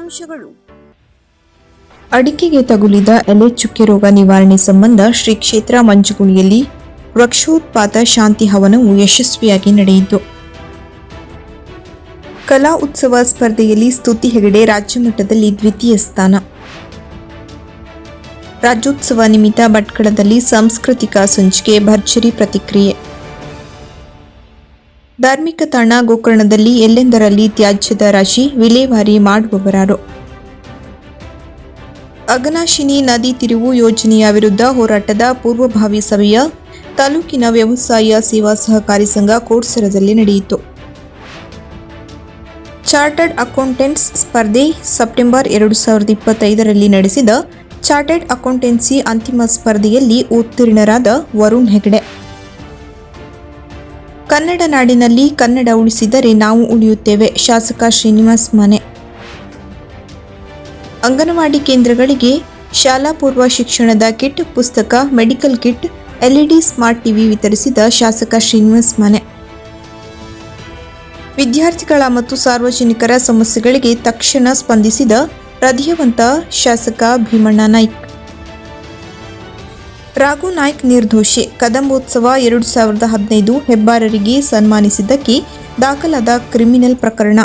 ಮುಖ್ಯಾಂಶಗಳು ಅಡಿಕೆಗೆ ತಗುಲಿದ ಎಲೆ ಚುಕ್ಕೆ ರೋಗ ನಿವಾರಣೆ ಸಂಬಂಧ ಶ್ರೀ ಕ್ಷೇತ್ರ ಮಂಜುಗುಣಿಯಲ್ಲಿ ವೃಕ್ಷೋತ್ಪಾತ ಶಾಂತಿ ಹವನವು ಯಶಸ್ವಿಯಾಗಿ ನಡೆಯಿತು. ಕಲಾ ಉತ್ಸವ ಸ್ಪರ್ಧೆಯಲ್ಲಿ ಸ್ತುತಿ ಹೆಗಡೆ ರಾಜ್ಯ ಮಟ್ಟದಲ್ಲಿ ದ್ವಿತೀಯ ಸ್ಥಾನ. ರಾಜ್ಯೋತ್ಸವ ನಿಮಿತ್ತ ಭಟ್ಕಳದಲ್ಲಿ ಸಾಂಸ್ಕೃತಿಕ ಸಂಚಿಕೆ ಭರ್ಜರಿ ಪ್ರತಿಕ್ರಿಯೆ. ಧಾರ್ಮಿಕ ತಾಣ ಗೋಕರ್ಣದಲ್ಲಿ ಎಲ್ಲೆಂದರಲ್ಲಿ ತ್ಯಾಜ್ಯದ ರಾಶಿ ವಿಲೇವಾರಿ ಮಾಡುವವರಾರು. ಅಗನಾಶಿನಿ ನದಿ ತಿರುವು ಯೋಜನೆಯ ವಿರುದ್ಧ ಹೋರಾಟದ ಪೂರ್ವಭಾವಿ ಸಭೆಯ ತಾಲೂಕಿನ ವ್ಯವಸಾಯ ಸೇವಾ ಸಹಕಾರಿ ಸಂಘ ಕೋಡ್ಸರದಲ್ಲಿ ನಡೆಯಿತು. ಚಾರ್ಟರ್ಡ್ ಅಕೌಂಟೆಂಟ್ಸ್ ಸ್ಪರ್ಧೆ ಸೆಪ್ಟೆಂಬರ್ ಎರಡು ಸಾವಿರದ ಇಪ್ಪತ್ತೈದರಲ್ಲಿ ನಡೆಸಿದ ಚಾರ್ಟರ್ಡ್ ಅಕೌಂಟೆನ್ಸಿ ಅಂತಿಮ ಸ್ಪರ್ಧೆಯಲ್ಲಿ ಉತ್ತೀರ್ಣರಾದ ವರುಣ್ ಹೆಗಡೆ. ಕನ್ನಡ ನಾಡಿನಲ್ಲಿ ಕನ್ನಡ ಉಳಿಸಿದರೆ ನಾವು ಉಳಿಯುತ್ತೇವೆ. ಶಾಸಕ ಶ್ರೀನಿವಾಸ್ ಮನೆ. ಅಂಗನವಾಡಿ ಕೇಂದ್ರಗಳಿಗೆ ಶಾಲಾ ಪೂರ್ವ ಶಿಕ್ಷಣದ ಕಿಟ್, ಪುಸ್ತಕ, medical kit, LED smart TV ವಿತರಿಸಿದ ಶಾಸಕ ಶ್ರೀನಿವಾಸ್ ಮನೆ. ವಿದ್ಯಾರ್ಥಿಗಳ ಮತ್ತು ಸಾರ್ವಜನಿಕರ ಸಮಸ್ಯೆಗಳಿಗೆ ತಕ್ಷಣ ಸ್ಪಂದಿಸಿದ ಪ್ರಧಿಯವಂತ ಶಾಸಕ ಭೀಮಣ್ಣ ನಾಯ್ಕ್. ರಾಘು ನಾಯ್ಕ್ ನಿರ್ದೋಷಿ. ಕದಂಬೋತ್ಸವ ಎರಡು ಸಾವಿರದ ಹದಿನೈದು ಹೆಬ್ಬಾರರಿಗೆ ಸನ್ಮಾನಿಸಿದ್ದಕ್ಕೆ ದಾಖಲಾದ ಕ್ರಿಮಿನಲ್ ಪ್ರಕರಣ.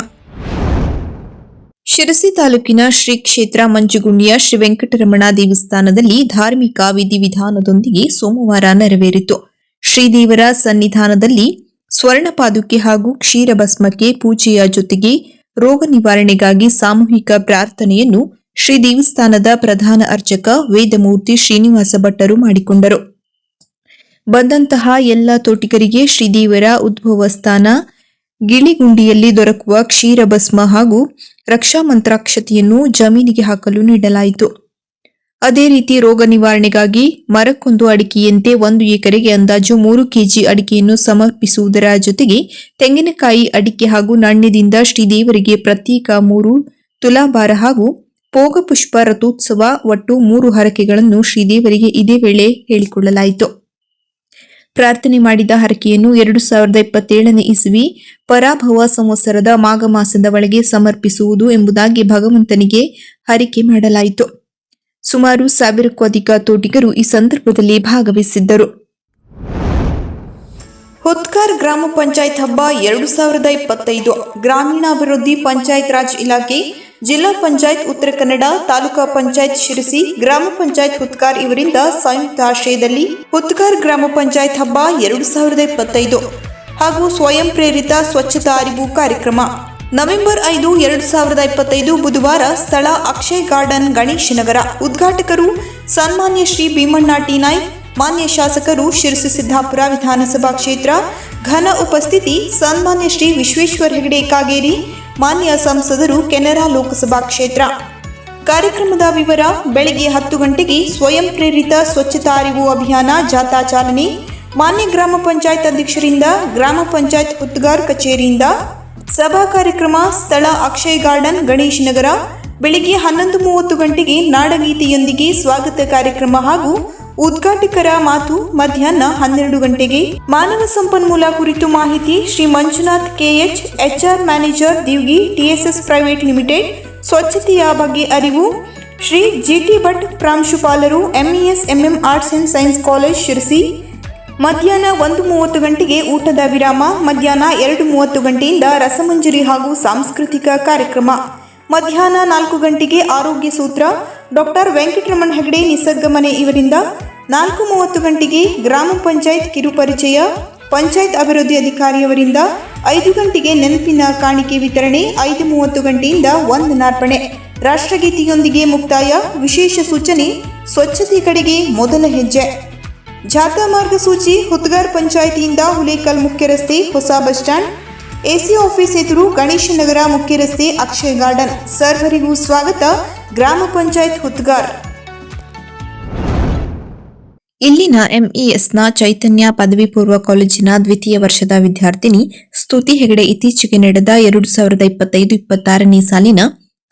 ಶಿರಸಿ ತಾಲೂಕಿನ ಶ್ರೀ ಕ್ಷೇತ್ರ ಮಂಜುಗುಂಡಿಯ ಶ್ರೀ ವೆಂಕಟರಮಣ ದೇವಸ್ಥಾನದಲ್ಲಿ ಧಾರ್ಮಿಕ ವಿಧಿವಿಧಾನದೊಂದಿಗೆ ಸೋಮವಾರ ನೆರವೇರಿತು. ಶ್ರೀದೇವರ ಸನ್ನಿಧಾನದಲ್ಲಿ ಸ್ವರ್ಣ ಪಾದುಕೆ ಹಾಗೂ ಕ್ಷೀರಭಸ್ಮಕ್ಕೆ ಪೂಜೆಯ ಜೊತೆಗೆ ರೋಗ ನಿವಾರಣೆಗಾಗಿ ಸಾಮೂಹಿಕ ಪ್ರಾರ್ಥನೆಯನ್ನು ಶ್ರೀ ದೇವಸ್ಥಾನದ ಪ್ರಧಾನ ಅರ್ಚಕ ವೇದಮೂರ್ತಿ ಶ್ರೀನಿವಾಸ ಭಟ್ಟರು ಮಾಡಿಕೊಂಡರು. ಬಂದಂತಹ ಎಲ್ಲ ತೋಟಿಗರಿಗೆ ಶ್ರೀದೇವರ ಉದ್ಭವ ಸ್ಥಾನ, ಗಿಳಿಗುಂಡಿಯಲ್ಲಿ ದೊರಕುವ ಕ್ಷೀರಭಸ್ಮ ಹಾಗೂ ರಕ್ಷಾ ಮಂತ್ರಾಕ್ಷತೆಯನ್ನು ಜಮೀನಿಗೆ ಹಾಕಲು ನೀಡಲಾಯಿತು. ಅದೇ ರೀತಿ ರೋಗ ನಿವಾರಣೆಗಾಗಿ ಮರಕ್ಕೊಂದು ಅಡಿಕೆಯಂತೆ ಒಂದು ಎಕರೆಗೆ ಅಂದಾಜು ಮೂರು ಕೆಜಿ ಅಡಿಕೆಯನ್ನು ಸಮರ್ಪಿಸುವುದರ ಜೊತೆಗೆ ತೆಂಗಿನಕಾಯಿ ಅಡಿಕೆ ಹಾಗೂ ನಾಣ್ಯದಿಂದ ಶ್ರೀದೇವರಿಗೆ ಪ್ರತ್ಯೇಕ ಮೂರು ತುಲಾಭಾರ ಹಾಗೂ ಪೋಗಪುಷ್ಪ ರಥೋತ್ಸವ ಒಟ್ಟು ಮೂರು ಹರಕೆಗಳನ್ನು ಶ್ರೀದೇವರಿಗೆ ಇದೇ ವೇಳೆ ಹೇಳಿಕೊಳ್ಳಲಾಯಿತು. ಪ್ರಾರ್ಥನೆ ಮಾಡಿದ ಹರಕೆಯನ್ನು ಎರಡು ಸಾವಿರದ ಇಪ್ಪತ್ತೇಳನೇ ಇಸವಿ ಪರಾಭವ ಸಂವತ್ಸರದ ಮಾಘ ಮಾಸದ ಒಳಗೆ ಸಮರ್ಪಿಸುವುದು ಎಂಬುದಾಗಿ ಭಗವಂತನಿಗೆ ಹರಿಕೆ ಮಾಡಲಾಯಿತು. ಸುಮಾರು ಸಾವಿರಕ್ಕೂ ಅಧಿಕ ತೋಟಿಗರು ಈ ಸಂದರ್ಭದಲ್ಲಿ ಭಾಗವಹಿಸಿದ್ದರು. ಹುತ್ಕಾರ್ ಗ್ರಾಮ ಪಂಚಾಯತ್ ಹಬ್ಬ ಎರಡು ಸಾವಿರದ ಇಪ್ಪತ್ತೈದು. ಗ್ರಾಮೀಣಾಭಿವೃದ್ಧಿ ಪಂಚಾಯತ್ ರಾಜ್ ಇಲಾಖೆ, ಜಿಲ್ಲಾ ಪಂಚಾಯತ್ ಉತ್ತರ ಕನ್ನಡ, ತಾಲೂಕಾ ಪಂಚಾಯತ್ ಶಿರಸಿ, ಗ್ರಾಮ ಪಂಚಾಯತ್ ಹುತ್ಕಾರ್ ಇವರಿಂದ ಸಂಯುಕ್ತ ಆಶ್ರಯದಲ್ಲಿ ಹುತ್ಕಾರ್ ಗ್ರಾಮ ಪಂಚಾಯತ್ ಹಬ್ಬ ಎರಡು ಸಾವಿರದ ಇಪ್ಪತ್ತೈದು. ಹಾಗೂ ಸ್ವಯಂ ಪ್ರೇರಿತ ಸ್ವಚ್ಛತಾ ಅರಿವು ಕಾರ್ಯಕ್ರಮ. ನವೆಂಬರ್ ಐದು ಎರಡು ಸಾವಿರದ ಇಪ್ಪತ್ತೈದು ಬುಧವಾರ ಸ್ಥಳ ಅಕ್ಷಯ್ ಗಾರ್ಡನ್ ಗಣೇಶನಗರ. ಉದ್ಘಾಟಕರು ಸನ್ಮಾನ್ಯ ಶ್ರೀ ಭೀಮಣ್ಣ ಟಿ ನಾಯ್ಕ್ ಮಾನ್ಯ ಶಾಸಕರು ಶಿರಸಿ ಸಿದ್ದಾಪುರ ವಿಧಾನಸಭಾ ಕ್ಷೇತ್ರ, ಘನ ಉಪಸ್ಥಿತಿ, ಸನ್ಮಾನ್ಯ ಶ್ರೀ ವಿಶ್ವೇಶ್ವರ ಹೆಗಡೆ ಕಾಗೇರಿ, ಮಾನ್ಯ ಸಂಸದರು ಕೆನರಾ ಲೋಕಸಭಾ ಕ್ಷೇತ್ರ. ಕಾರ್ಯಕ್ರಮದ ವಿವರ, ಬೆಳಗ್ಗೆ ಹತ್ತು ಗಂಟೆಗೆ ಸ್ವಯಂ ಪ್ರೇರಿತ ಸ್ವಚ್ಛತಾ ಅರಿವು ಅಭಿಯಾನ ಜಾಥಾ ಚಾಲನೆ, ಮಾನ್ಯ ಗ್ರಾಮ ಪಂಚಾಯತ್ ಅಧ್ಯಕ್ಷರಿಂದ, ಗ್ರಾಮ ಪಂಚಾಯತ್ ಉದ್ಗಾರ್ ಕಚೇರಿಯಿಂದ, ಸಭಾ ಕಾರ್ಯಕ್ರಮ, ಸ್ಥಳ ಅಕ್ಷಯ್ ಗಾರ್ಡನ್, ಗಣೇಶ್ ನಗರ, ಬೆಳಿಗ್ಗೆ ಹನ್ನೊಂದು ಮೂವತ್ತು ಗಂಟೆಗೆ ನಾಡಗೀತೆಯೊಂದಿಗೆ ಸ್ವಾಗತ ಕಾರ್ಯಕ್ರಮ ಹಾಗೂ ಉದ್ಘಾಟಕರ ಮಾತು ಮಧ್ಯಾಹ್ನ ಹನ್ನೆರಡು ಗಂಟೆಗೆ. ಮಾನವ ಸಂಪನ್ಮೂಲ ಕುರಿತು ಮಾಹಿತಿ Shri Manjunath KH, HR manager Divgi TSS private limited. ಸ್ವಚ್ಛತೆಯ ಬಗ್ಗೆ ಅರಿವು ಶ್ರೀ ಜಿಟಿ ಭಟ್ ಪ್ರಾಂಶುಪಾಲರು MES MM arts and science college Sirsi. ಮಧ್ಯಾಹ್ನ ಒಂದು ಮೂವತ್ತು ಗಂಟೆಗೆ ಊಟದ ವಿರಾಮ, ಮಧ್ಯಾಹ್ನ ಎರಡು ಮೂವತ್ತು ಗಂಟೆಯಿಂದ ರಸಮಂಜರಿ ಹಾಗೂ ಸಾಂಸ್ಕೃತಿಕ ಕಾರ್ಯಕ್ರಮ. ಮಧ್ಯಾಹ್ನ ನಾಲ್ಕು ಗಂಟೆಗೆ ಆರೋಗ್ಯ ಸೂತ್ರ, ಡಾಕ್ಟರ್ ವೆಂಕಟರಮಣ ಹೆಗಡೆ ನಿಸರ್ಗಮನೆ ಇವರಿಂದ. ನಾಲ್ಕು ಮೂವತ್ತು ಗಂಟೆಗೆ ಗ್ರಾಮ ಪಂಚಾಯತ್ ಕಿರುಪರಿಚಯ ಪಂಚಾಯತ್ ಅಭಿವೃದ್ಧಿ ಅಧಿಕಾರಿಯವರಿಂದ ಐದು ಗಂಟೆಗೆ ನೆನಪಿನ ಕಾಣಿಕೆ ವಿತರಣೆ, ಐದು ಮೂವತ್ತು ಗಂಟೆಯಿಂದ ವಂದನಾರ್ಪಣೆ ರಾಷ್ಟ್ರಗೀತೆಯೊಂದಿಗೆ ಮುಕ್ತಾಯ, ವಿಶೇಷ ಸೂಚನೆ, ಸ್ವಚ್ಛತೆ ಕಡೆಗೆ ಮೊದಲ ಹೆಜ್ಜೆ. ಜಾಥಾ ಮಾರ್ಗಸೂಚಿ ಹುತ್ಗಾರ್ ಪಂಚಾಯಿತಿಯಿಂದ ಹುಲೇಕಲ್ ಮುಖ್ಯ ರಸ್ತೆ, ಹೊಸ ಬಸ್ ಸ್ಟ್ಯಾಂಡ್. ಎಸಿ ಆಫೀಸ್ ಎದುರು ಗಣೇಶ ನಗರ ಮುಖ್ಯ ರಸ್ತೆ ಅಕ್ಷಯ್ ಗಾರ್ಡನ್. ಸರ್ವರಿಗೂ ಸ್ವಾಗತ, ಗ್ರಾಮ ಪಂಚಾಯತ್ ಹುತ್ಗಾರ್ ಇಲ್ಲಿನ ಎಂಇಎಸ್ನ ಚೈತನ್ಯ ಪದವಿ ಪೂರ್ವ ಕಾಲೇಜಿನ ದ್ವಿತೀಯ ವರ್ಷದ ವಿದ್ಯಾರ್ಥಿನಿ ಸ್ತುತಿ ಹೆಗಡೆ ಇತ್ತೀಚೆಗೆ ನಡೆದ ಎರಡು ಸಾವಿರದ ಇಪ್ಪತ್ತೈದು ಇಪ್ಪತ್ತಾರನೇ ಸಾಲಿನ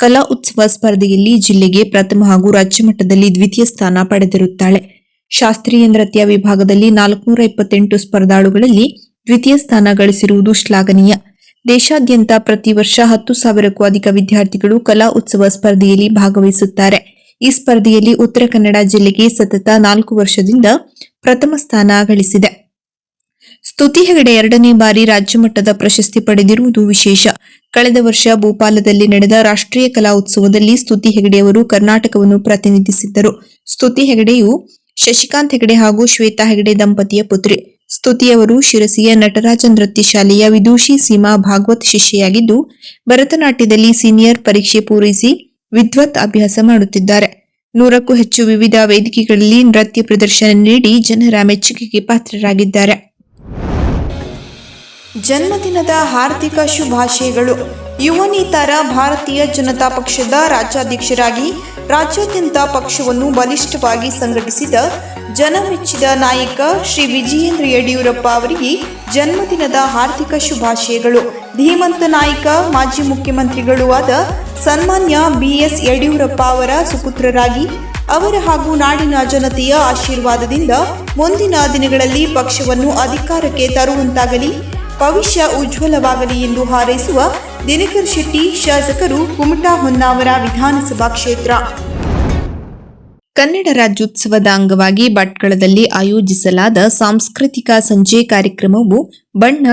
ಕಲಾ ಉತ್ಸವ ಸ್ಪರ್ಧೆಯಲ್ಲಿ ಜಿಲ್ಲೆಗೆ ಪ್ರಥಮ ಹಾಗೂ ರಾಜ್ಯ ಮಟ್ಟದಲ್ಲಿ ದ್ವಿತೀಯ ಸ್ಥಾನ ಪಡೆದಿರುತ್ತಾಳೆ. ಶಾಸ್ತ್ರೀಯ ನೃತ್ಯ ವಿಭಾಗದಲ್ಲಿ ನಾಲ್ಕುನೂರ ಇಪ್ಪತ್ತೆಂಟು ಸ್ಪರ್ಧಾಳುಗಳಲ್ಲಿ ದ್ವಿತೀಯ ಸ್ಥಾನ ಗಳಿಸಿರುವುದು ಶ್ಲಾಘನೀಯ. ದೇಶಾದ್ಯಂತ ಪ್ರತಿ ವರ್ಷ ಹತ್ತು ಸಾವಿರಕ್ಕೂ ಅಧಿಕ ವಿದ್ಯಾರ್ಥಿಗಳು ಕಲಾ ಉತ್ಸವ ಸ್ಪರ್ಧೆಯಲ್ಲಿ ಭಾಗವಹಿಸುತ್ತಾರೆ. ಈ ಸ್ಪರ್ಧೆಯಲ್ಲಿ ಉತ್ತರ ಕನ್ನಡ ಜಿಲ್ಲೆಗೆ ಸತತ ನಾಲ್ಕು ವರ್ಷದಿಂದ ಪ್ರಥಮ ಸ್ಥಾನ ಗಳಿಸಿದೆ. ಸ್ತುತಿ ಹೆಗಡೆ ಎರಡನೇ ಬಾರಿ ರಾಜ್ಯಮಟ್ಟದ ಪ್ರಶಸ್ತಿ ಪಡೆದಿರುವುದು ವಿಶೇಷ. ಕಳೆದ ವರ್ಷ ಭೋಪಾಲದಲ್ಲಿ ನಡೆದ ರಾಷ್ಟ್ರೀಯ ಕಲಾ ಉತ್ಸವದಲ್ಲಿ ಸ್ತುತಿ ಹೆಗಡೆ ಅವರು ಕರ್ನಾಟಕವನ್ನು ಪ್ರತಿನಿಧಿಸಿದ್ದರು. ಸ್ತುತಿ ಹೆಗಡೆಯು ಶಶಿಕಾಂತ್ ಹೆಗಡೆ ಹಾಗೂ ಶ್ವೇತಾ ಹೆಗಡೆ ದಂಪತಿಯ ಪುತ್ರಿ. ಸ್ತುತಿಯವರು ಶಿರಸಿಯ ನಟರಾಜ ನೃತ್ಯ ಶಾಲೆಯ ವಿದೂಷಿ ಸೀಮಾ ಭಾಗವತ್ ಶಿಷ್ಯೆಯಾಗಿದ್ದು, ಭರತನಾಟ್ಯದಲ್ಲಿ ಸೀನಿಯರ್ ಪರೀಕ್ಷೆ ಪೂರೈಸಿ ವಿದ್ವತ್ ಅಭ್ಯಾಸ ಮಾಡುತ್ತಿದ್ದಾರೆ. ನೂರಕ್ಕೂ ಹೆಚ್ಚು ವಿವಿಧ ವೇದಿಕೆಗಳಲ್ಲಿ ನೃತ್ಯ ಪ್ರದರ್ಶನ ನೀಡಿ ಜನರ ಮೆಚ್ಚುಗೆಗೆ ಪಾತ್ರರಾಗಿದ್ದಾರೆ. ಜನ್ಮದಿನದ ಹಾರ್ದಿಕ ಶುಭಾಶಯಗಳು. ಯುವ ನೇತಾರ ಭಾರತೀಯ ಜನತಾ ಪಕ್ಷದ ರಾಜ್ಯಾಧ್ಯಕ್ಷರಾಗಿ ರಾಜ್ಯಾದ್ಯಂತ ಪಕ್ಷವನ್ನು ಬಲಿಷ್ಠವಾಗಿ ಸಂಘಟಿಸಿದ ಜನಮೆಚ್ಚಿದ ನಾಯಕ ಶ್ರೀ ವಿಜಯೇಂದ್ರ ಯಡಿಯೂರಪ್ಪ ಅವರಿಗೆ ಜನ್ಮದಿನದ ಹಾರ್ದಿಕ ಶುಭಾಶಯಗಳು. ಧೀಮಂತ ನಾಯಕ, ಮಾಜಿ ಮುಖ್ಯಮಂತ್ರಿಗಳೂ ಆದ ಸನ್ಮಾನ್ಯ ಬಿಎಸ್ ಯಡಿಯೂರಪ್ಪ ಅವರ ಸುಪುತ್ರರಾಗಿ, ಅವರ ಹಾಗೂ ನಾಡಿನ ಜನತೆಯ ಆಶೀರ್ವಾದದಿಂದ ಮುಂದಿನ ದಿನಗಳಲ್ಲಿ ಪಕ್ಷವನ್ನು ಅಧಿಕಾರಕ್ಕೆ ತರುವಂತಾಗಲಿ, ಭವಿಷ್ಯ ಉಜ್ವಲವಾಗಲಿ ಎಂದು ಹಾರೈಸುವ ದಿನಕರ್ ಶೆಟ್ಟಿ ಶಾಸಕರು ಕುಮಟಾ ಹೊನ್ನಾವರ ವಿಧಾನಸಭಾ ಕ್ಷೇತ್ರ. ಕನ್ನಡ ರಾಜ್ಯೋತ್ಸವದ ಅಂಗವಾಗಿ ಭಟ್ಕಳದಲ್ಲಿ ಆಯೋಜಿಸಲಾದ ಸಾಂಸ್ಕೃತಿಕ ಸಂಜೆ ಕಾರ್ಯಕ್ರಮವು ಬಣ್ಣ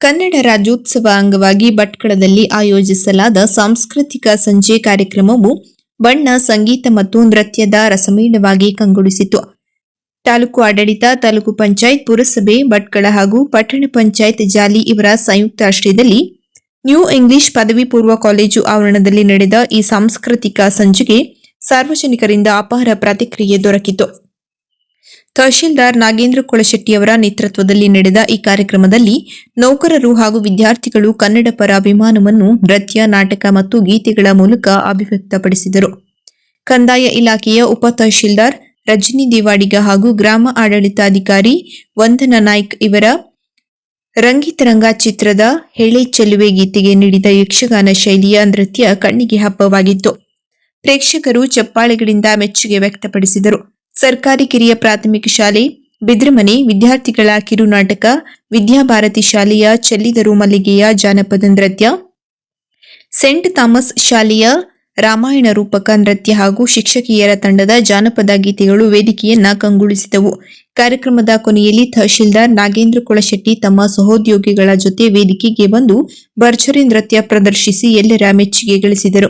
ಕನ್ನಡ ರಾಜ್ಯೋತ್ಸವ ಅಂಗವಾಗಿ ಭಟ್ಕಳದಲ್ಲಿ ಆಯೋಜಿಸಲಾದ ಸಾಂಸ್ಕೃತಿಕ ಸಂಜೆ ಕಾರ್ಯಕ್ರಮವು ಬಣ್ಣ, ಸಂಗೀತ ಮತ್ತು ನೃತ್ಯದ ರಸಮೇಳವಾಗಿ ಕಂಗೊಳಿಸಿತು. ತಾಲೂಕು ಆಡಳಿತ, ತಾಲೂಕು ಪಂಚಾಯತ್, ಪುರಸಭೆ, ಭಟ್ಕಳ ಹಾಗೂ ಪಟ್ಟಣ ಪಂಚಾಯತ್ ಜಾಲಿ ಇವರ ಸಂಯುಕ್ತ ಆಶ್ರಯದಲ್ಲಿ ನ್ಯೂ ಇಂಗ್ಲಿಷ್ ಪದವಿ ಪೂರ್ವ ಕಾಲೇಜು ಆವರಣದಲ್ಲಿ ನಡೆದ ಈ ಸಾಂಸ್ಕೃತಿಕ ಸಂಜೆಗೆ ಸಾರ್ವಜನಿಕರಿಂದ ಅಪಾರ ಪ್ರತಿಕ್ರಿಯೆ ದೊರಕಿತು. ತಹಶೀಲ್ದಾರ್ ನಾಗೇಂದ್ರ ಕೊಳಶೆಟ್ಟಿಯವರ ನೇತೃತ್ವದಲ್ಲಿ ನಡೆದ ಈ ಕಾರ್ಯಕ್ರಮದಲ್ಲಿ ನೌಕರರು ಹಾಗೂ ವಿದ್ಯಾರ್ಥಿಗಳು ಕನ್ನಡ ಪರ ಅಭಿಮಾನವನ್ನು, ನೃತ್ಯ, ನಾಟಕ ಮತ್ತು ಗೀತೆಗಳ ಮೂಲಕ ಅಭಿವ್ಯಕ್ತಪಡಿಸಿದರು. ಕಂದಾಯ ಇಲಾಖೆಯ ಉಪ ತಹಶೀಲ್ದಾರ್ ರಜನಿ ದೇವಾಡಿಗ ಹಾಗೂ ಗ್ರಾಮ ಆಡಳಿತಾಧಿಕಾರಿ ವಂದನಾ ನಾಯ್ಕ್ ಇವರ ರಂಗಿತರಂಗ ಚಿತ್ರದ ಹೆಳೆ ಚೆಲುವೆ ಗೀತೆಗೆ ನೀಡಿದ ಯಕ್ಷಗಾನ ಶೈಲಿಯ ನೃತ್ಯ ಕಣ್ಣಿಗೆ ಹಬ್ಬವಾಗಿತ್ತು. ಪ್ರೇಕ್ಷಕರು ಚಪ್ಪಾಳೆಗಳಿಂದ ಮೆಚ್ಚುಗೆ ವ್ಯಕ್ತಪಡಿಸಿದರು. ಸರ್ಕಾರಿ ಕಿರಿಯ ಪ್ರಾಥಮಿಕ ಶಾಲೆ, ಬಿದ್ರಮನೆ, ವಿದ್ಯಾರ್ಥಿಗಳ ಕಿರುನಾಟಕ, ವಿದ್ಯಾಭಾರತಿ ಶಾಲೆಯ ಚೆಲ್ಲಿದರು ಮಲ್ಲಿಗೆಯ ಜಾನಪದ ನೃತ್ಯ, ಸೆಂಟ್ ಥಾಮಸ್ ಶಾಲೆಯ ರಾಮಾಯಣ ರೂಪಕ, ನೃತ್ಯ ಹಾಗೂ ಶಿಕ್ಷಕಿಯರ ತಂಡದ ಜಾನಪದ ಗೀತೆಗಳು ವೇದಿಕೆಯನ್ನ ಕಂಗೊಳಿಸಿದವು. ಕಾರ್ಯಕ್ರಮದ ಕೊನೆಯಲ್ಲಿ ತಹಶೀಲ್ದಾರ್ ನಾಗೇಂದ್ರ ಕುಳಶೆಟ್ಟಿ ತಮ್ಮ ಸಹೋದ್ಯೋಗಿಗಳ ಜೊತೆ ವೇದಿಕೆಗೆ ಬಂದು ಭರ್ಜರಿ ನೃತ್ಯ ಪ್ರದರ್ಶಿಸಿ ಎಲ್ಲರ ಮೆಚ್ಚುಗೆ ಗಳಿಸಿದರು.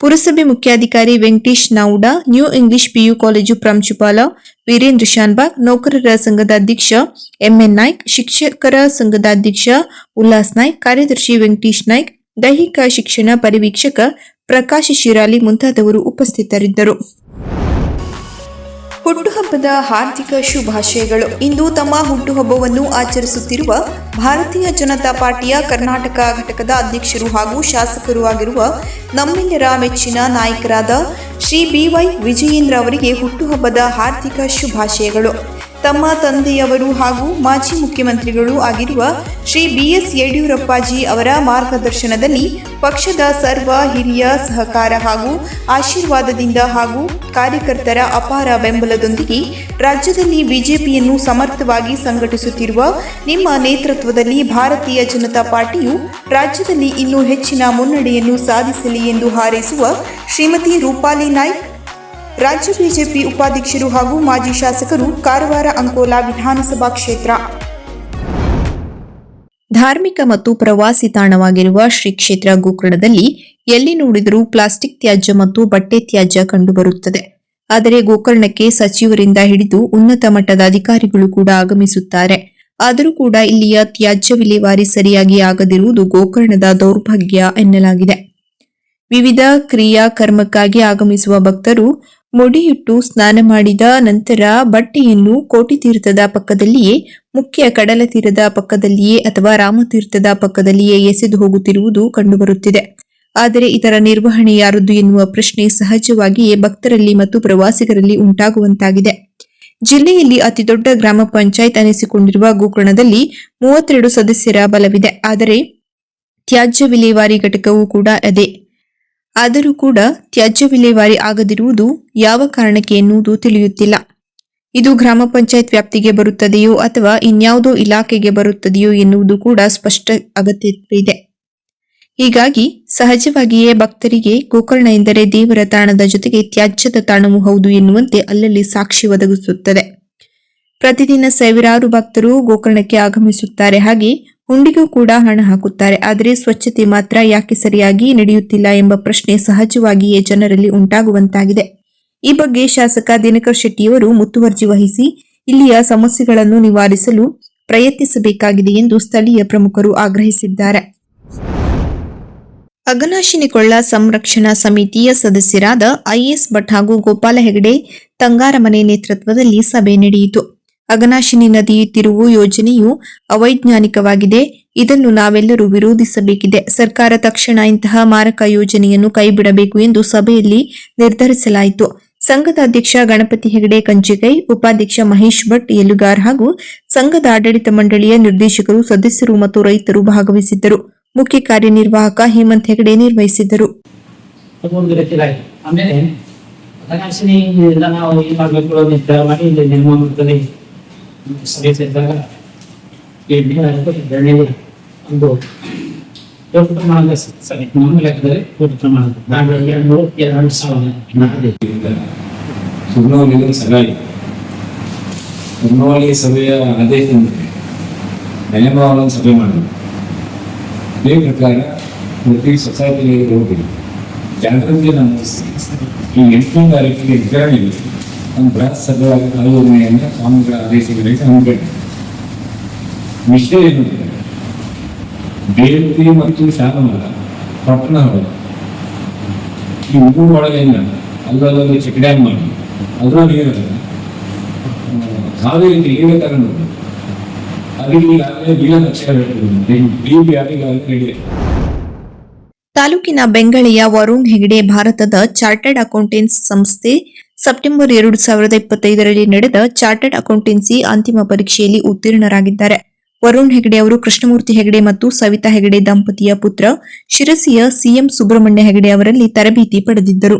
ಪುರಸಭೆ ಮುಖ್ಯಾಧಿಕಾರಿ Venkatesh Nauda new English PU college ಪ್ರಾಂಶುಪಾಲ ವೀರೇಂದ್ರ ಶಾನ್ಬಾಗ್, ನೌಕರರ ಸಂಘದ ಅಧ್ಯಕ್ಷ ಎಂಎನ್ ನಾಯ್ಕ್, ಶಿಕ್ಷಕರ ಸಂಘದ ಅಧ್ಯಕ್ಷ ಉಲ್ಲಾಸ್ ನಾಯ್ಕ್, ಕಾರ್ಯದರ್ಶಿ ವೆಂಕಟೇಶ್ ನಾಯ್ಕ್, ದೈಹಿಕ ಶಿಕ್ಷಣ ಪರಿವೀಕ್ಷಕ ಪ್ರಕಾಶ್ ಶಿರಾಲಿ ಮುಂತಾದವರು ಉಪಸ್ಥಿತರಿದ್ದರು. ಹುಟ್ಟುಹಬ್ಬದ ಹಾರ್ದಿಕ ಶುಭಾಶಯಗಳು. ಇಂದು ತಮ್ಮ ಹುಟ್ಟುಹಬ್ಬವನ್ನು ಆಚರಿಸುತ್ತಿರುವ ಭಾರತೀಯ ಜನತಾ ಪಾರ್ಟಿಯ ಕರ್ನಾಟಕ ಘಟಕದ ಅಧ್ಯಕ್ಷರು ಹಾಗೂ ಶಾಸಕರು ಆಗಿರುವ ನಮ್ಮೆಲ್ಲರ ಮೆಚ್ಚಿನ ನಾಯಕರಾದ ಶ್ರೀ ಬಿವೈ ವಿಜಯೇಂದ್ರ ಅವರಿಗೆ ಹುಟ್ಟುಹಬ್ಬದ ಹಾರ್ದಿಕ ಶುಭಾಶಯಗಳು. ತಮ್ಮ ತಂದೆಯವರು ಹಾಗೂ ಮಾಜಿ ಮುಖ್ಯಮಂತ್ರಿಗಳು ಆಗಿರುವ ಶ್ರೀ ಬಿಎಸ್ ಯಡಿಯೂರಪ್ಪಾಜಿ ಅವರ ಮಾರ್ಗದರ್ಶನದಲ್ಲಿ ಪಕ್ಷದ ಸರ್ವ ಹಿರಿಯ ಸಹಕಾರ ಹಾಗೂ ಆಶೀರ್ವಾದದಿಂದ ಹಾಗೂ ಕಾರ್ಯಕರ್ತರ ಅಪಾರ ಬೆಂಬಲದೊಂದಿಗೆ ರಾಜ್ಯದಲ್ಲಿ ಬಿಜೆಪಿಯನ್ನು ಸಮರ್ಥವಾಗಿ ಸಂಘಟಿಸುತ್ತಿರುವ ನಿಮ್ಮ ನೇತೃತ್ವದಲ್ಲಿ ಭಾರತೀಯ ಜನತಾ ಪಾರ್ಟಿಯು ರಾಜ್ಯದಲ್ಲಿ ಇನ್ನೂ ಹೆಚ್ಚಿನ ಮುನ್ನಡೆಯನ್ನು ಸಾಧಿಸಲಿ ಎಂದು ಹಾರೈಸುವ ಶ್ರೀಮತಿ ರೂಪಾಲಿ ನಾಯ್ಕ್ ರಾಜ್ಯ ಬಿಜೆಪಿ ಉಪಾಧ್ಯಕ್ಷರು ಹಾಗೂ ಮಾಜಿ ಶಾಸಕರು ಕಾರವಾರ ಅಂಕೋಲಾ ವಿಧಾನಸಭಾ ಕ್ಷೇತ್ರ. ಧಾರ್ಮಿಕ ಮತ್ತು ಪ್ರವಾಸಿ ತಾಣವಾಗಿರುವ ಶ್ರೀ ಕ್ಷೇತ್ರ ಗೋಕರ್ಣದಲ್ಲಿ ಎಲ್ಲಿ ನೋಡಿದರೂ ಪ್ಲಾಸ್ಟಿಕ್ ತ್ಯಾಜ್ಯ ಮತ್ತು ಬಟ್ಟೆ ತ್ಯಾಜ್ಯ ಕಂಡುಬರುತ್ತದೆ. ಆದರೆ ಗೋಕರ್ಣಕ್ಕೆ ಸಚಿವರಿಂದ ಹಿಡಿದು ಉನ್ನತ ಮಟ್ಟದ ಅಧಿಕಾರಿಗಳು ಕೂಡ ಆಗಮಿಸುತ್ತಾರೆ. ಆದರೂ ಕೂಡ ಇಲ್ಲಿಯ ತ್ಯಾಜ್ಯ ವಿಲೇವಾರಿ ಸರಿಯಾಗಿ ಆಗದಿರುವುದು ಗೋಕರ್ಣದ ದೌರ್ಭಾಗ್ಯ ಎನ್ನಲಾಗಿದೆ. ವಿವಿಧ ಕ್ರಿಯಾ ಕರ್ಮಕ್ಕಾಗಿ ಆಗಮಿಸುವ ಭಕ್ತರು ಮುಡಿಯಿಟ್ಟು ಸ್ನಾನ ಮಾಡಿದ ನಂತರ ಬಟ್ಟೆಯನ್ನು ಕೋಟಿ ತೀರ್ಥದ ಪಕ್ಕದಲ್ಲಿಯೇ, ಮುಖ್ಯ ಕಡಲ ತೀರದ ಪಕ್ಕದಲ್ಲಿಯೇ ಅಥವಾ ರಾಮತೀರ್ಥದ ಪಕ್ಕದಲ್ಲಿಯೇ ಎಸೆದು ಹೋಗುತ್ತಿರುವುದು ಕಂಡುಬರುತ್ತಿದೆ. ಆದರೆ ಇದರ ನಿರ್ವಹಣೆ ಯಾರದ್ದು ಎನ್ನುವ ಪ್ರಶ್ನೆ ಸಹಜವಾಗಿಯೇ ಭಕ್ತರಲ್ಲಿ ಮತ್ತು ಪ್ರವಾಸಿಗರಲ್ಲಿ ಉಂಟಾಗುವಂತಾಗಿದೆ. ಜಿಲ್ಲೆಯಲ್ಲಿ ಅತಿದೊಡ್ಡ ಗ್ರಾಮ ಪಂಚಾಯತ್ ಅನಿಸಿಕೊಂಡಿರುವ ಗೋಕರ್ಣದಲ್ಲಿ ಮೂವತ್ತೆರಡು ಸದಸ್ಯರ ಬಲವಿದೆ. ಆದರೆ ತ್ಯಾಜ್ಯ ವಿಲೇವಾರಿ ಘಟಕವೂ ಕೂಡ ಅದೇ. ಆದರೂ ಕೂಡ ತ್ಯಾಜ್ಯ ವಿಲೇವಾರಿ ಆಗದಿರುವುದು ಯಾವ ಕಾರಣಕ್ಕೆ ಎನ್ನುವುದು ತಿಳಿಯುತ್ತಿಲ್ಲ. ಇದು ಗ್ರಾಮ ಪಂಚಾಯತ್ ವ್ಯಾಪ್ತಿಗೆ ಬರುತ್ತದೆಯೋ ಅಥವಾ ಇನ್ಯಾವುದೋ ಇಲಾಖೆಗೆ ಬರುತ್ತದೆಯೋ ಎನ್ನುವುದು ಕೂಡ ಸ್ಪಷ್ಟ ಅಗತ್ಯವಿದೆ ಹೀಗಾಗಿ ಸಹಜವಾಗಿಯೇ ಭಕ್ತರಿಗೆ ಗೋಕರ್ಣ ಎಂದರೆ ದೇವರ ತಾಣದ ಜೊತೆಗೆ ತ್ಯಾಜ್ಯದ ತಾಣವೂ ಹೌದು ಎನ್ನುವಂತೆ ಅಲ್ಲಲ್ಲಿ ಸಾಕ್ಷಿ ಒದಗಿಸುತ್ತದೆ. ಪ್ರತಿದಿನ ಸಾವಿರಾರು ಭಕ್ತರು ಗೋಕರ್ಣಕ್ಕೆ ಆಗಮಿಸುತ್ತಾರೆ. ಹಾಗೆ ಹುಂಡಿಗೂ ಕೂಡ ಹಣ ಹಾಕುತ್ತಾರೆ. ಆದರೆ ಸ್ವಚ್ಛತೆ ಮಾತ್ರ ಯಾಕೆ ಸರಿಯಾಗಿ ನಡೆಯುತ್ತಿಲ್ಲ ಎಂಬ ಪ್ರಶ್ನೆ ಸಹಜವಾಗಿಯೇ ಜನರಲ್ಲಿ ಉಂಟಾಗುವಂತಾಗಿದೆ. ಈ ಬಗ್ಗೆ ಶಾಸಕ ದಿನಕರ್ ಶೆಟ್ಟಿಯವರು ಮುತುವರ್ಜಿ ವಹಿಸಿ, ಇಲ್ಲಿಯ ಸಮಸ್ಯೆಗಳನ್ನು ನಿವಾರಿಸಲು ಪ್ರಯತ್ನಿಸಬೇಕಾಗಿದೆ ಎಂದು ಸ್ಥಳೀಯ ಪ್ರಮುಖರು ಆಗ್ರಹಿಸಿದ್ದಾರೆ. ಅಗನಾಶಿನಿಕೊಳ್ಳ ಸಂರಕ್ಷಣಾ ಸಮಿತಿಯ ಸದಸ್ಯರಾದ ಐಎಸ್ ಭಟ್ ಹಾಗೂ ಗೋಪಾಲ ಹೆಗಡೆ ತಂಗಾರಮನೆ ನೇತೃತ್ವದಲ್ಲಿ ಸಭೆ ನಡೆಯಿತು. ಅಘನಾಶಿನಿ ನದಿ ತಿರುವು ಯೋಜನೆಯು ಅವೈಜ್ಞಾನಿಕವಾಗಿದೆ. ಇದನ್ನು ನಾವೆಲ್ಲರೂ ವಿರೋಧಿಸಬೇಕಿದೆ. ಸರ್ಕಾರ ತಕ್ಷಣ ಇಂತಹ ಮಾರಕ ಯೋಜನೆಯನ್ನು ಕೈಬಿಡಬೇಕು ಎಂದು ಸಭೆಯಲ್ಲಿ ನಿರ್ಧರಿಸಲಾಯಿತು. ಸಂಘದ ಅಧ್ಯಕ್ಷ ಗಣಪತಿ ಹೆಗಡೆ ಕಂಚಿಗೈ ಉಪಾಧ್ಯಕ್ಷ ಮಹೇಶ್ ಭಟ್, ಯಲುಗಾರ್ ಹಾಗೂ ಸಂಘದ ಆಡಳಿತ ಮಂಡಳಿಯ ನಿರ್ದೇಶಕರು, ಸದಸ್ಯರು ಮತ್ತು ರೈತರು ಭಾಗವಹಿಸಿದ್ದರು. ಮುಖ್ಯ ಕಾರ್ಯನಿರ್ವಾಹಕ ಹೇಮಂತ್ ಹೆಗಡೆ ನಿರ್ವಹಿಸಿದ್ದರು. ಆಮೇಲೆ ಧನಾಶಿನಿ ಎಲ್ಲ ನಾವು ಏನ್ ಮಾಡ್ಬೇಕು ನಿರ್ಧಾರ ಮಾಡಿ ಇಲ್ಲಿ ನಿರ್ಮಾಣ ಮಾಡ್ತಾರೆ ಸಭೆ ಸೇರಿದಾಗ ಈ ಧರಣಿಯಲ್ಲಿ ಒಂದು ದೊಡ್ಡ ಪ್ರಮಾಣದ ಸಭೆ ನಮ್ಮ ಲೆಕ್ಕದಲ್ಲಿ ದೊಡ್ಡ ಪ್ರಮಾಣದ ನಾನು ಎರಡು ನೂರ ಎರಡು ಸಾವಿರ ನಾಲ್ಕು ಸುರ್ನವಳ್ಳಿ ಸಭೆ ಸುರ್ನವಳ್ಳಿ ಸಭೆಯ ಆದೇಶ ನೆಲೆಮಾವನ ಸಭೆ ಮಾಡಿದ್ರು ಅದೇ ಪ್ರಕಾರ ಪ್ರತಿ ಸೊಸೈಟಿಗಳಿಗೆ ಹೋಗಿ ಜಾಗೃತಿ ನಮ್ಮ ಈ ಎಂಟನೇ ತಾರೀಕಿಗೆ ವಿತರಣೆ ಇದೆ ನಮ್ಮ ಬೃಹತ್ ಸಭೆ ಸ್ವಾಮಿಗಳ ಆದೇಶಗಳಿಗೆ ಹಮ್ಮಿಕೊಳ್ಳಿ ವಿಷಯ ಏನು ಅಂದರೆ ಮತ್ತು ಶಾಲಮರ ಪಟ್ಟಣ ಹೊಡೆದು ಈ ಮೂರು ಒಳಗಿಂದ ಅಲ್ಲಲ್ಲೊಂದು ಚೆಕ್ ಮಾಡಿ ಅದರ ನೀರಲ್ಲ ಕಾವೇರಿ ಏನೇ ತಗೊಂಡು ಅದಕ್ಕೆ ಈಗಾಗಲೇ ನೀಲನಕ್ಷೆ ಡಿ ಬಿ ಈಗಾಗಲೇ ರೆಡಿ ತಾಲೂಕಿನ ಬೆಂಗಳಿಯ ವರುಣ್ ಹೆಗ್ಡೆ ಭಾರತದ ಚಾರ್ಟರ್ಡ್ ಅಕೌಂಟೆಂಟ್ಸ್ ಸಂಸ್ಥೆ ಸೆಪ್ಟೆಂಬರ್ ಎರಡು ಸಾವಿರದ ಇಪ್ಪತ್ತೈದರಲ್ಲಿ ನಡೆದ ಚಾರ್ಟರ್ಡ್ ಅಕೌಂಟೆನ್ಸಿ ಅಂತಿಮ ಪರೀಕ್ಷೆಯಲ್ಲಿ ಉತ್ತೀರ್ಣರಾಗಿದ್ದಾರೆ. ವರುಣ್ ಹೆಗಡೆ ಅವರು ಕೃಷ್ಣಮೂರ್ತಿ ಹೆಗಡೆ ಮತ್ತು ಸವಿತಾ ಹೆಗಡೆ ದಂಪತಿಯ ಪುತ್ರ ಶಿರಸಿಯ ಸಿಎಂ ಸುಬ್ರಹ್ಮಣ್ಯ ಹೆಗಡೆ ಅವರಲ್ಲಿ ತರಬೇತಿ ಪಡೆದಿದ್ದರು.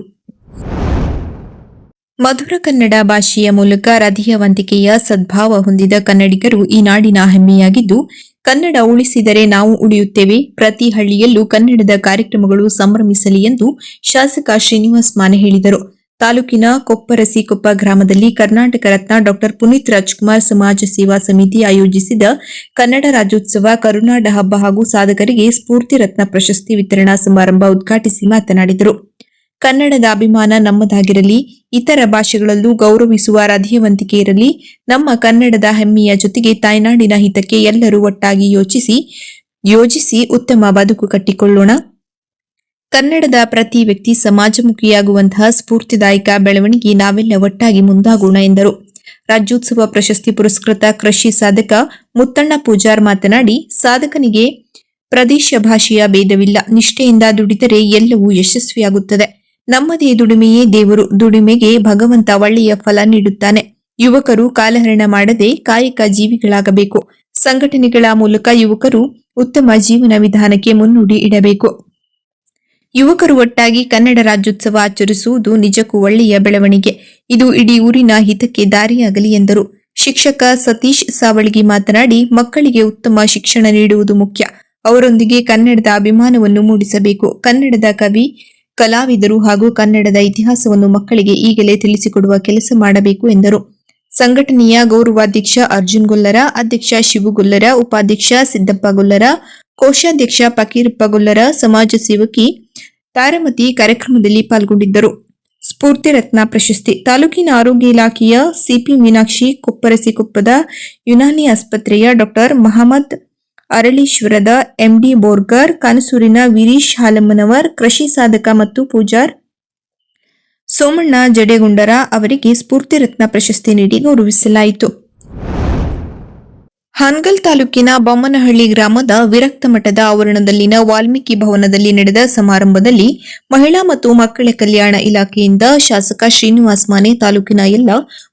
ಮಧುರ ಕನ್ನಡ ಭಾಷೆಯ ಮೂಲಕ ರಧಿಯವಂತಿಕೆಯ ಸದ್ಭಾವ ಹೊಂದಿದ ಕನ್ನಡಿಗರು ಈ ನಾಡಿನ ಹೆಮ್ಮೆಯಾಗಿದ್ದು, ಕನ್ನಡ ಉಳಿಸಿದರೆ ನಾವು ಉಳಿಯುತ್ತೇವೆ. ಪ್ರತಿ ಹಳ್ಳಿಯಲ್ಲೂ ಕನ್ನಡದ ಕಾರ್ಯಕ್ರಮಗಳು ಸಂಭ್ರಮಿಸಲಿ ಎಂದು ಶಾಸಕ ಶ್ರೀನಿವಾಸ್ ಮಾನೆ ಹೇಳಿದರು. ತಾಲೂಕಿನ ಕೊಪ್ಪರಸಿಕೊಪ್ಪ ಗ್ರಾಮದಲ್ಲಿ ಕರ್ನಾಟಕ ರತ್ನ ಡಾಕ್ಟರ್ ಪುನೀತ್ ರಾಜ್ಕುಮಾರ್ ಸಮಾಜ ಸೇವಾ ಸಮಿತಿ ಆಯೋಜಿಸಿದ ಕನ್ನಡ ರಾಜ್ಯೋತ್ಸವ ಕರುನಾಡ ಹಬ್ಬ ಹಾಗೂ ಸಾಧಕರಿಗೆ ಸ್ಫೂರ್ತಿ ರತ್ನ ಪ್ರಶಸ್ತಿ ವಿತರಣಾ ಸಮಾರಂಭ ಉದ್ಘಾಟಿಸಿ ಮಾತನಾಡಿದರು. ಕನ್ನಡದ ಅಭಿಮಾನ ನಮ್ಮದಾಗಿರಲಿ, ಇತರ ಭಾಷೆಗಳಲ್ಲೂ ಗೌರವಿಸುವ ರಾಧ್ಯವಂತಿಕೆ ಇರಲಿ, ನಮ್ಮ ಕನ್ನಡದ ಹೆಮ್ಮೆಯ ಜೊತೆಗೆ ತಾಯ್ನಾಡಿನ ಹಿತಕ್ಕೆ ಎಲ್ಲರೂ ಒಟ್ಟಾಗಿ ಯೋಚಿಸಿ, ಯೋಜಿಸಿ ಉತ್ತಮ ಬದುಕು ಕಟ್ಟಿಕೊಳ್ಳೋಣ. ಕನ್ನಡದ ಪ್ರತಿ ವ್ಯಕ್ತಿ ಸಮಾಜಮುಖಿಯಾಗುವಂತಹ ಸ್ಫೂರ್ತಿದಾಯಕ ಬೆಳವಣಿಗೆ ನಾವೆಲ್ಲ ಒಟ್ಟಾಗಿ ಮುಂದಾಗೋಣ ಎಂದರು. ರಾಜ್ಯೋತ್ಸವ ಪ್ರಶಸ್ತಿ ಪುರಸ್ಕೃತ ಕೃಷಿ ಸಾಧಕ ಮುತ್ತಣ್ಣ ಪೂಜಾರ್ ಮಾತನಾಡಿ, ಸಾಧಕನಿಗೆ ಪ್ರದೇಶ ಭಾಷೆಯ ಭೇದವಿಲ್ಲ. ನಿಷ್ಠೆಯಿಂದ ದುಡಿದರೆ ಎಲ್ಲವೂ ಯಶಸ್ವಿಯಾಗುತ್ತದೆ. ನಮ್ಮದೇ ದುಡಿಮೆಯೇ ದೇವರು. ದುಡಿಮೆಗೆ ಭಗವಂತ ಒಳ್ಳೆಯ ಫಲ ನೀಡುತ್ತಾನೆ. ಯುವಕರು ಕಾಲಹರಣ ಮಾಡದೆ ಕಾಯಕ ಜೀವಿಗಳಾಗಬೇಕು. ಸಂಘಟನೆಗಳ ಮೂಲಕ ಯುವಕರು ಉತ್ತಮ ಜೀವನ ವಿಧಾನಕ್ಕೆ ಮುನ್ನುಡಿ ಇಡಬೇಕು. ಯುವಕರು ಒಟ್ಟಾಗಿ ಕನ್ನಡ ರಾಜ್ಯೋತ್ಸವ ಆಚರಿಸುವುದು ನಿಜಕ್ಕೂ ಒಳ್ಳೆಯ ಬೆಳವಣಿಗೆ. ಇದು ಇಡೀ ಊರಿನ ಹಿತಕ್ಕೆ ದಾರಿಯಾಗಲಿ ಎಂದರು. ಶಿಕ್ಷಕ ಸತೀಶ್ ಸಾವಳಗಿ ಮಾತನಾಡಿ, ಮಕ್ಕಳಿಗೆ ಉತ್ತಮ ಶಿಕ್ಷಣ ನೀಡುವುದು ಮುಖ್ಯ. ಅವರೊಂದಿಗೆ ಕನ್ನಡದ ಅಭಿಮಾನವನ್ನು ಮೂಡಿಸಬೇಕು. ಕನ್ನಡದ ಕವಿ, ಕಲಾವಿದರು ಹಾಗೂ ಕನ್ನಡದ ಇತಿಹಾಸವನ್ನು ಮಕ್ಕಳಿಗೆ ಈಗಲೇ ತಿಳಿಸಿಕೊಡುವ ಕೆಲಸ ಮಾಡಬೇಕು ಎಂದರು. ಸಂಘಟನೆಯ ಗೌರವಾಧ್ಯಕ್ಷ ಅರ್ಜುನ್ ಗೊಲ್ಲರ, ಅಧ್ಯಕ್ಷ ಶಿವು ಗೊಲ್ಲರ, ಉಪಾಧ್ಯಕ್ಷ ಸಿದ್ದಪ್ಪ ಗೊಲ್ಲರ, ಕೋಶಾಧ್ಯಕ್ಷ ಫಕೀರಪ್ಪ ಗೊಲ್ಲರ, ಸಮಾಜ ಸೇವಕಿ ತಾರಮತಿ ಕಾರ್ಯಕ್ರಮದಲ್ಲಿ ಪಾಲ್ಗೊಂಡಿದ್ದರು. ಸ್ಫೂರ್ತಿ ರತ್ನ ಪ್ರಶಸ್ತಿ. ತಾಲೂಕಿನ ಆರೋಗ್ಯ ಇಲಾಖೆಯ ಸಿಪಿ ಮೀನಾಕ್ಷಿ ಕೊಪ್ಪರಸಿಕೊಪ್ಪದ ಯುನಾನಿ ಆಸ್ಪತ್ರೆಯ ಡಾಕ್ಟರ್ ಮಹಮ್ಮದ್ ಅರಳೀಶ್ವರದ ಎಂಡಿ ಬೋರ್ಗರ್, ಕನಸೂರಿನ ವೀರೀಶ್ ಹಾಲಮ್ಮನವರ್, ಕೃಷಿ ಸಾಧಕ ಮತ್ತು ಪೂಜಾರ್ ಸೋಮಣ್ಣ ಜಡೆಗುಂಡರ ಅವರಿಗೆ ಸ್ಫೂರ್ತಿ ರತ್ನ ಪ್ರಶಸ್ತಿ ನೀಡಿ ಗೌರವಿಸಲಾಯಿತು. ಹಾನಗಲ್ ತಾಲೂಕಿನ ಬೊಮ್ಮನಹಳ್ಳಿ ಗ್ರಾಮದ ವಿರಕ್ತ ಮಠದ ಆವರಣದಲ್ಲಿನ ವಾಲ್ಮೀಕಿ ಭವನದಲ್ಲಿ ನಡೆದ ಸಮಾರಂಭದಲ್ಲಿ ಮಹಿಳಾ ಮತ್ತು ಮಕ್ಕಳ ಕಲ್ಯಾಣ ಇಲಾಖೆಯಿಂದ ಶಾಸಕ ಶ್ರೀನಿವಾಸ್ ಮಾನೆ ತಾಲೂಕಿನ ಎಲ್ಲ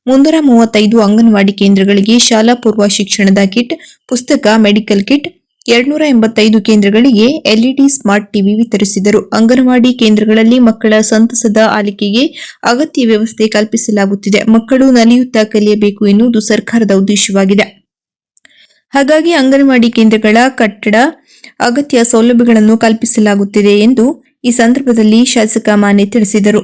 ಮುನ್ನೂರ ಮೂವತ್ತೈದು ಅಂಗನವಾಡಿ ಕೇಂದ್ರಗಳಿಗೆ ಶಾಲಾ ಪೂರ್ವ ಶಿಕ್ಷಣದ ಕಿಟ್, ಪುಸ್ತಕ, ಮೆಡಿಕಲ್ ಕಿಟ್, ಎರಡ್ನೂರ ಎಂಬತ್ತೈದು ಕೇಂದ್ರಗಳಿಗೆ ಎಲ್ಇಡಿ ಸ್ಮಾರ್ಟ್ ಟಿವಿ ವಿತರಿಸಿದರು. ಅಂಗನವಾಡಿ ಕೇಂದ್ರಗಳಲ್ಲಿ ಮಕ್ಕಳ ಸಂತಸದ ಆಲಿಕೆಗೆ ಅಗತ್ಯ ವ್ಯವಸ್ಥೆ ಕಲ್ಪಿಸಲಾಗುತ್ತಿದೆ. ಮಕ್ಕಳು ನಲಿಯುತ್ತಾ ಕಲಿಯಬೇಕು ಎನ್ನುವುದು ಸರ್ಕಾರದ ಉದ್ದೇಶವಾಗಿದೆ. ಹಾಗಾಗಿ ಅಂಗನವಾಡಿ ಕೇಂದ್ರಗಳ ಕಟ್ಟಡ ಅಗತ್ಯ ಸೌಲಭ್ಯಗಳನ್ನು ಕಲ್ಪಿಸಲಾಗುತ್ತಿದೆ ಎಂದು ಈ ಸಂದರ್ಭದಲ್ಲಿ ಶಾಸಕ ಮಾನೆ ತಿಳಿಸಿದರು.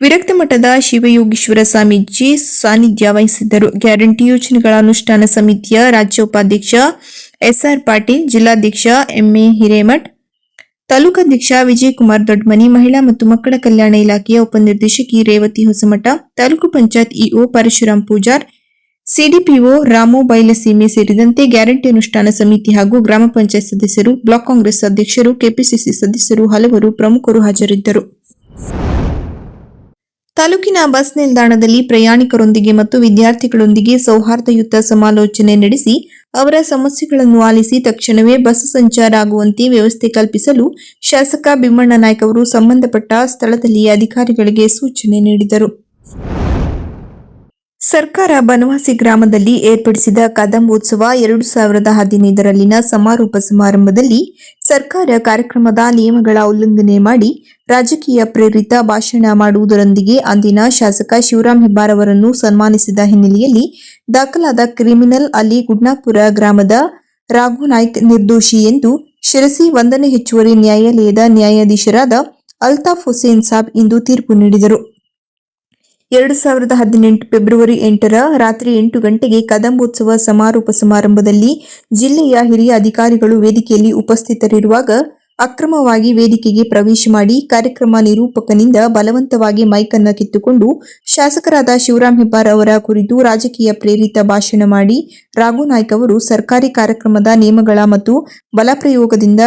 ವಿರಕ್ತ ಮಠದ ಶಿವಯೋಗೀಶ್ವರ ಸ್ವಾಮೀಜಿ ಸಾನ್ನಿಧ್ಯ ವಹಿಸಿದ್ದರು. ಗ್ಯಾರಂಟಿ ಯೋಜನೆಗಳ ಅನುಷ್ಠಾನ ಸಮಿತಿಯ ರಾಜ್ಯ ಉಪಾಧ್ಯಕ್ಷ ಎಸ್ಆರ್ ಪಾಟೀಲ್, ಜಿಲ್ಲಾಧ್ಯಕ್ಷ ಎಂಎ ಹಿರೇಮಠ್ ತಾಲೂಕಾಧ್ಯಕ್ಷ ವಿಜಯಕುಮಾರ್ ದೊಡ್ಡಮನಿ ಮಹಿಳಾ ಮತ್ತು ಮಕ್ಕಳ ಕಲ್ಯಾಣ ಇಲಾಖೆಯ ಉಪನಿರ್ದೇಶಕಿ ರೇವತಿ ಹೊಸಮಠ, ತಾಲೂಕು ಪಂಚಾಯತ್ ಇಒ ಪರಶುರಾಮ್ ಪೂಜಾರ್ ಸಿಡಿಪಿಒ ರಾಮು ಬೈಲಸೀಮೆ ಸೇರಿದಂತೆ ಗ್ಯಾರಂಟಿ ಅನುಷ್ಠಾನ ಸಮಿತಿ ಹಾಗೂ ಗ್ರಾಮ ಪಂಚಾಯತ್ ಸದಸ್ಯರು, ಬ್ಲಾಕ್ ಕಾಂಗ್ರೆಸ್ ಅಧ್ಯಕ್ಷರು, ಕೆಪಿಸಿಸಿ ಸದಸ್ಯರು ಹಲವರು ಪ್ರಮುಖರು ಹಾಜರಿದ್ದರು. ತಾಲೂಕಿನ ಬಸ್ ನಿಲ್ದಾಣದಲ್ಲಿ ಪ್ರಯಾಣಿಕರೊಂದಿಗೆ ಮತ್ತು ವಿದ್ಯಾರ್ಥಿಗಳೊಂದಿಗೆ ಸೌಹಾರ್ದಯುತ ಸಮಾಲೋಚನೆ ನಡೆಸಿ ಅವರ ಸಮಸ್ಯೆಗಳನ್ನು ಆಲಿಸಿ ತಕ್ಷಣವೇ ಬಸ್ ಸಂಚಾರ ಆಗುವಂತೆ ವ್ಯವಸ್ಥೆ ಕಲ್ಪಿಸಲು ಶಾಸಕ ಭೀಮಣ್ಣ ನಾಯ್ಕ ಅವರು ಸಂಬಂಧಪಟ್ಟ ಸ್ಥಳದಲ್ಲಿ ಅಧಿಕಾರಿಗಳಿಗೆ ಸೂಚನೆ ನೀಡಿದರು. ಸರ್ಕಾರ ಬನವಾಸಿ ಗ್ರಾಮದಲ್ಲಿ ಏರ್ಪಡಿಸಿದ ಕದಂಬೋತ್ಸವ ಎರಡು ಸಾವಿರದ ಹದಿನೈದರಲ್ಲಿನ ಸಮಾರೋಪ ಸಮಾರಂಭದಲ್ಲಿ ಸರ್ಕಾರ ಕಾರ್ಯಕ್ರಮದ ನಿಯಮಗಳ ಉಲ್ಲಂಘನೆ ಮಾಡಿ ರಾಜಕೀಯ ಪ್ರೇರಿತ ಭಾಷಣ ಮಾಡುವುದರೊಂದಿಗೆ ಅಂದಿನ ಶಾಸಕ ಶಿವರಾಮ್ ಹೆಬ್ಬಾರ್ ಅವರನ್ನು ಸನ್ಮಾನಿಸಿದ ಹಿನ್ನೆಲೆಯಲ್ಲಿ ದಾಖಲಾದ ಕ್ರಿಮಿನಲ್ ಅಲ್ಲಿ ಗುಡ್ನಾಪುರ ಗ್ರಾಮದ ರಾಘು ನಾಯ್ಕ್ ನಿರ್ದೋಷಿ ಎಂದು ಶಿರಸಿ ಒಂದನೇ ಹೆಚ್ಚುವರಿ ನ್ಯಾಯಾಲಯದ ನ್ಯಾಯಾಧೀಶರಾದ ಅಲ್ತಾಫ್ ಹುಸೇನ್ ಸಾಬ್ ಇಂದು ತೀರ್ಪು ನೀಡಿದರು. ಎರಡು ಸಾವಿರದ ಹದಿನೆಂಟು ಫೆಬ್ರವರಿ ಎಂಟರ ರಾತ್ರಿ ಎಂಟು ಗಂಟೆಗೆ ಕದಂಬೋತ್ಸವ ಸಮಾರೋಪ ಸಮಾರಂಭದಲ್ಲಿ ಜಿಲ್ಲೆಯ ಹಿರಿಯ ಅಧಿಕಾರಿಗಳು ವೇದಿಕೆಯಲ್ಲಿ ಉಪಸ್ಥಿತರಿರುವಾಗ ಅಕ್ರಮವಾಗಿ ವೇದಿಕೆಗೆ ಪ್ರವೇಶ ಮಾಡಿ ಕಾರ್ಯಕ್ರಮ ನಿರೂಪಕನಿಂದ ಬಲವಂತವಾಗಿ ಮೈಕನ್ನ ಕಿತ್ತುಕೊಂಡು ಶಾಸಕರಾದ ಶಿವರಾಮ್ ಹೆಬ್ಬಾರ್ ಅವರ ಕುರಿತು ರಾಜಕೀಯ ಪ್ರೇರಿತ ಭಾಷಣ ಮಾಡಿ ರಾಘು ನಾಯ್ಕ್ ಅವರು ಸರ್ಕಾರಿ ಕಾರ್ಯಕ್ರಮದ ನಿಯಮಗಳ ಮತ್ತು ಬಲಪ್ರಯೋಗದಿಂದ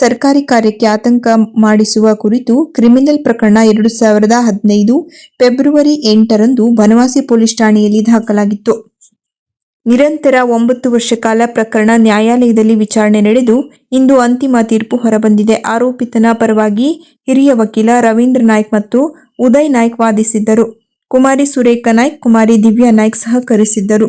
ಸರ್ಕಾರಿ ಕಾರ್ಯಕ್ಕೆ ಆತಂಕ ಮಾಡಿಸುವ ಕುರಿತು ಕ್ರಿಮಿನಲ್ ಪ್ರಕರಣ ಎರಡು ಸಾವಿರದ ಹದಿನೈದು ಫೆಬ್ರವರಿ ಎಂಟರಂದು ಬನವಾಸಿ ಪೊಲೀಸ್ ಠಾಣೆಯಲ್ಲಿ ದಾಖಲಾಗಿತ್ತು. ನಿರಂತರ ಒಂಬತ್ತು ವರ್ಷ ಕಾಲ ಪ್ರಕರಣ ನ್ಯಾಯಾಲಯದಲ್ಲಿ ವಿಚಾರಣೆ ನಡೆದು ಇಂದು ಅಂತಿಮ ತೀರ್ಪು ಹೊರಬಂದಿದೆ. ಆರೋಪಿತನ ಪರವಾಗಿ ಹಿರಿಯ ವಕೀಲ ರವೀಂದ್ರ ನಾಯ್ಕ್ ಮತ್ತು ಉದಯ್ ನಾಯ್ಕ್ ವಾದಿಸಿದ್ದರು. ಕುಮಾರಿ ಸುರೇಖ ನಾಯ್ಕ್, ಕುಮಾರಿ ದಿವ್ಯಾ ನಾಯ್ಕ್ ಸಹಕರಿಸಿದ್ದರು.